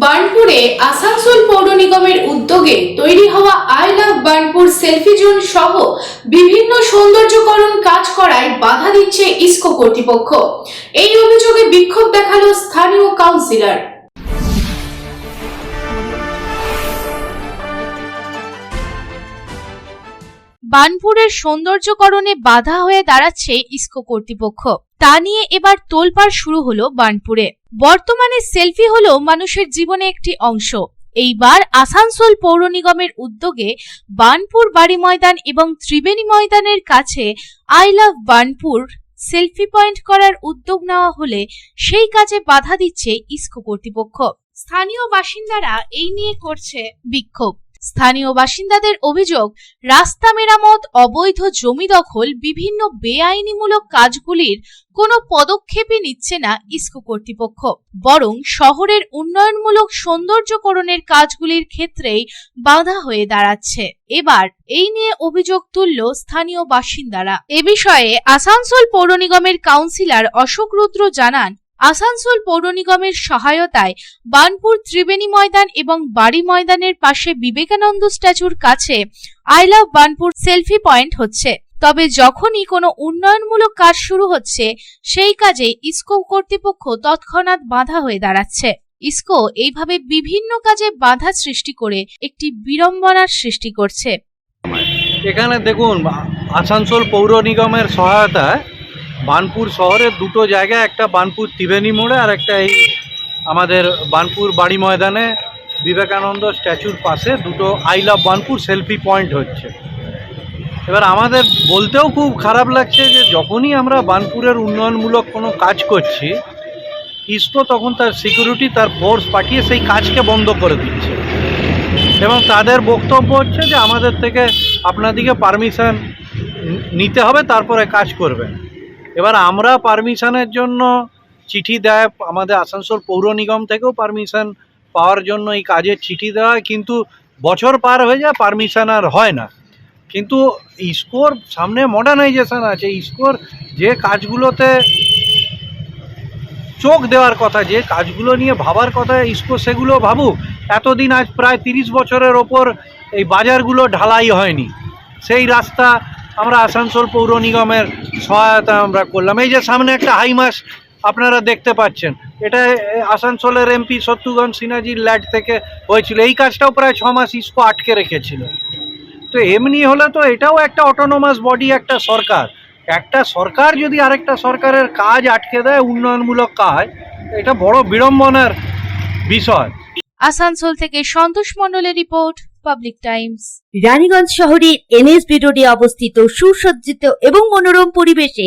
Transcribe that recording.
বার্নপুরে আসানসোল পৌর নিগমের উদ্যোগে তৈরি হওয়া I love Burnpur selfie zone সহ বিভিন্ন সৌন্দর্যকরণ কাজ করায় বাধা দিচ্ছে ইসকো কর্তৃপক্ষ। এই অভিযোগে বিক্ষোভ দেখাল স্থানীয় কাউন্সিলর। বার্নপুরের সৌন্দর্যকরণে বাধা হয়ে দাঁড়াচ্ছে ইসকো কর্তৃপক্ষ। তা নিয়ে এবার তোলপাড় শুরু হলো বার্নপুরে। বর্তমানে সেলফি হলো মানুষের জীবনে একটি অংশ। এইবার আসানসোল পৌর নিগমের উদ্যোগে বার্নপুর বাড়ি ময়দান এবং ত্রিবেণী ময়দানের কাছে I love Burnpur selfie point করার উদ্যোগ নেওয়া হলে সেই কাজে বাধা দিচ্ছে ইসকো কর্তৃপক্ষ। স্থানীয় বাসিন্দারা এই নিয়ে করছে বিক্ষোভ। স্থানীয় বাসিন্দাদের অভিযোগ, রাস্তা মেরামত, অবৈধ জমি দখল, বিভিন্ন বেআইনিমূলক কাজগুলির কোনো পদক্ষেপই নিচ্ছে না ইসকো কর্তৃপক্ষ। বরং শহরের উন্নয়নমূলক সৌন্দর্যকরণের কাজগুলির ক্ষেত্রেই বাধা হয়ে দাঁড়াচ্ছে। এবার এই নিয়ে অভিযোগ তুলল স্থানীয় বাসিন্দারা। এ বিষয়ে আসানসোল পৌর নিগমের কাউন্সিলর অশোক রুদ্র জানান আসানসোল পৌর নিগমের সহায়তায় বানপুর ত্রিবেণী ময়দান এবং বাড়ি ময়দানের পাশে বিবেকানন্দ স্ট্যাচুর কাছে I love Burnpur selfie point হচ্ছে। তবে যখনই কোনো উন্নয়নমূলক কাজ শুরু হচ্ছে, সেই কাজে ইসকো কর্তৃপক্ষ তৎক্ষণাৎ বাধা হয়ে দাঁড়াচ্ছে। ইসকো এইভাবে বিভিন্ন কাজে বাধা সৃষ্টি করে একটি বিড়ম্বনার সৃষ্টি করছে। এখানে দেখুন, আসানসোল পৌর নিগমের সহায়তায় বানপুর শহরের দুটো জায়গায় একটা বানপুর ত্রিবেণী মোড়ে আর একটা এই আমাদের বানপুর বাড়ি ময়দানে বিবেকানন্দ স্ট্যাচুর পাশে দুটো I love Burnpur selfie point হচ্ছে। এবার আমাদের বলতেও খুব খারাপ লাগছে যে যখনই আমরা বানপুরের উন্নয়নমূলক কোনো কাজ করছি ইসকো তখন তার সিকিউরিটি তার ফোর্স পাঠিয়ে সেই কাজকে বন্ধ করে দিচ্ছে। এবং তাদের বক্তব্য হচ্ছে যে আমাদের থেকে আপনাদিকে পারমিশন নিতে হবে, তারপরে কাজ করবেন। এবার আমরা পারমিশনের জন্য চিঠি দেয় আমাদের আসানসোল পৌর নিগম থেকেও পারমিশন পাওয়ার জন্য এই কাজের চিঠি দেওয়া কিন্তু বছর পার হয়ে যায়, পারমিশন আর হয় না। কিন্তু ইসকোর সামনে মডার্নাইজেশন আছে ইসকোর যে কাজগুলোতে চোখ দেওয়ার কথা, যে কাজগুলো নিয়ে ভাবার কথা ইসকো সেগুলো ভাবুক। এতদিন আজ প্রায় তিরিশ বছরের ওপর এই বাজারগুলো ঢালাই হয়নি। সেই রাস্তা আমরা আসানসোল পৌর নিগমের সহায়তা আমরা করলাম। এই যে সামনে একটা হাই মাস আপনারা দেখতে পাচ্ছেন। এটা আসানসোলের এমপি শত্রুঘ্ন সিনহাজির ল্যাড থেকে হয়েছিল। এই কাজটাও প্রায় ছ মাস ইসকো আটকে রেখেছিল। তো এমনি হলে তো এটাও একটা অটোনোমাস বডি একটা সরকার। একটা সরকার যদি আরেকটা সরকারের কাজ আটকে দেয়, উন্নয়নমূলক কাজ, এটা বড় বিড়ম্বনার বিষয়। আসানসোল থেকে সন্তোষ মণ্ডলের রিপোর্ট। পাবলিক টাইমস রানীগঞ্জ শহরের এনএসবি রোডে অবস্থিত সুসজ্জিত এবং মনোরম পরিবেশে